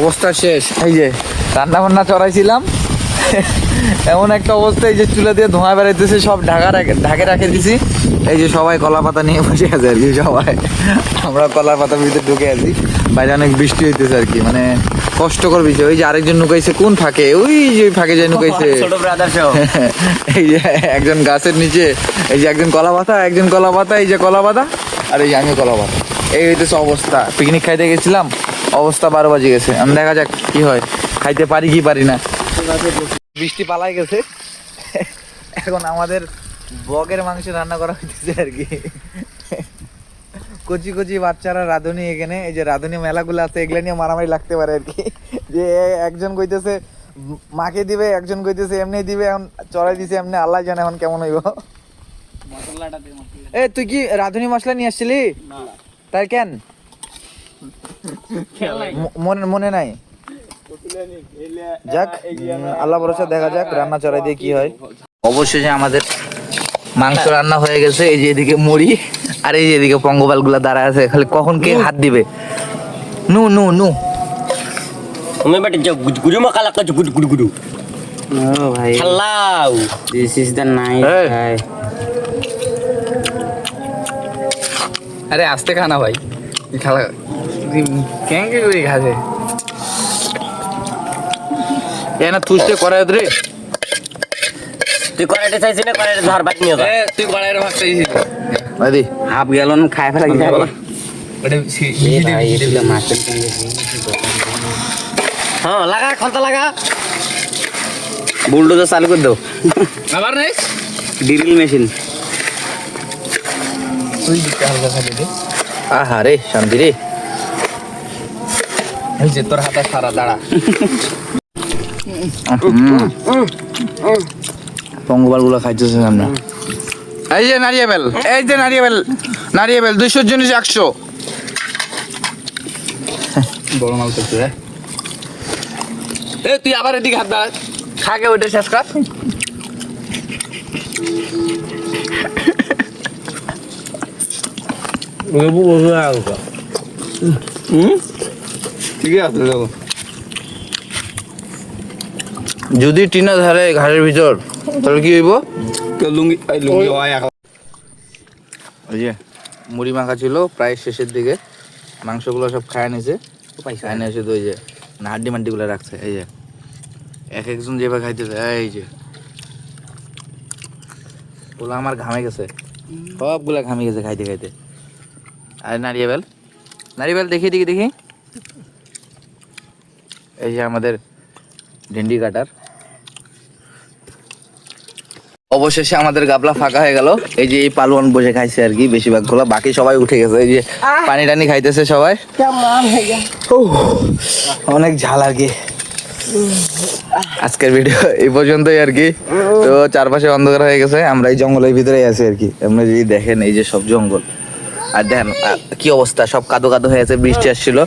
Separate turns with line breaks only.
অবস্থা শেষ। এই যে রান্না বান্না চড়াইছিলাম। এমন একটা অবস্থা এই যে চুলা দিয়ে ধোঁয়া বেড়াইতেছে সব ঢাকা ঢাকে রাখে দিছি। এই যে সবাই কলা পাতা নিয়ে বসে আছে আর কি সবাই। আমরা কলা পাতার ভিতরে ঢুকে আছি। বাইরে অনেক বৃষ্টি হইতেছে আর কি মানে কষ্টকর বিষয় ওই যে আরেকজন নুকাইছে কোন ফাঁকে? ওই যে ওই ফাঁকে যে নুকাইছে। এই যে একজন গাছের নিচে এই যে একজন কলা পাতা একজন কলা পাতা এই যে কলা পাতা আর এই যে আমি কলা পাতা এই হইতেছে অবস্থা। পিকনিক খাইতে গেছিলাম। অবস্থা বারো বাজে গেছে। আমি দেখা যাক কি হয়। খাইতে পারি কি পারি না। বৃষ্টি পালাই গেছে। এখন আমাদের বগের মাংস রান্না করা হইতেছে আর কি। কচি কচি বাচ্চারা রাঁধুনি এখানে। এই যে রাঁধুনি মেলাগুলো আছে এগুলো নিয়ে মারামারি লাগতে পারে আর কি। যে একজন কইতেছে মাকে দিবে একজন কইতেছে এমনি দিবে এখন চড়াই দিছে এমনি আল্লাহ জানে এখন কেমন হইব। এ তুই কি রাঁধুনি মশলা নিয়ে আসছিলি? তাই কেন? মনে মনে নাই? যাক আল্লাহ ভরসা দেখা যাক রান্না চড়াই দিয়ে কি হয়। অবশেষে আমাদের মাংস রান্না হয়ে গেছে। এই যে এদিকে মুড়ি আর এই যে এদিকে পঙ্গপালগুলা দাঁড়ায় আছে। খালি কখন কে হাত দিবে? নু নু নু।
তুমি বেটে যে গুজু মাকালা কাজ গুজু গুজু গুজু
Oh भाई
হাল্লাও
this is the night
Hey. আরে আস্তে খানা ভাই। খালা ಹೆಂಗೆ ಈಗ ಏನ ತುಷ್ಟೆ ಕೊರದ್ರಿ তুই
কড়াইটা চাইছিস না কড়াইটা ধর বাকি নিয়ে
তুই কড়াইটা ভাগ চাইছিস
হাফ খায় ফেলা এটা
হ্যাঁ লাগা লাগা
বুলডোজার চালু করে
দাও নাই
ড্রিল মেশিন
আহা রে শান্তি রে এই যে তোর হাতে সারা দাঁড়া। পঙ্গপালগুলো খাইতেছে আমরা এই যে নারিয়েবেল এই যে নারিয়েবেল নারিয়েবেল দুইশোর জন্য একশো। বড় মাল করছে এ তুই আবার এদিকে হাত দাঁড়া। খাকে ওইটা শেষ কর।
লেবু বসে আলকা
ঠিকই আছে দেখো। যদি টিনা ধরে ঘাড়ের ভিতর তাহলে কি হইব?
লুঙ্গি লুঙ্গি
ওই যে মুড়ি মাখা ছিল প্রায় শেষের দিকে। মাংসগুলো সব খায় নিছে। খায় নিয়ে শুধু ওই যে না হাড্ডি মাড্ডিগুলো রাখছে এই যে। এক একজন যেভাবে খাইতেছে এই যে। ওগুলো আমার ঘামে গেছে। সবগুলা ঘামে গেছে খাইতে খাইতে। আর নারিয়েবেল নারিয়েবেল দেখি দেখি দেখি। এই যে আমাদের ডেন্ডি কাটার। অবশেষে আমাদের গাবলা ফাঁকা হয়ে গেল। এই যে এই পালোয়ান বসে খাইছে আর কি বেশিরভাগগুলো। বাকি সবাই উঠে গেছে। এই যে পানি টানি খাইতেছে সবাই। অনেক ঝাল আর কি। আজকের ভিডিও এই পর্যন্তই আর কি। তো চারপাশে অন্ধকার হয়ে গেছে। আমরা এই জঙ্গলের ভিতরেই আছি আর কি। আপনি যদি দেখেন এই যে সব জঙ্গল। আর দেখেন কি অবস্থা। সব কাদো কাদো হয়ে আছে বৃষ্টি আসছিল।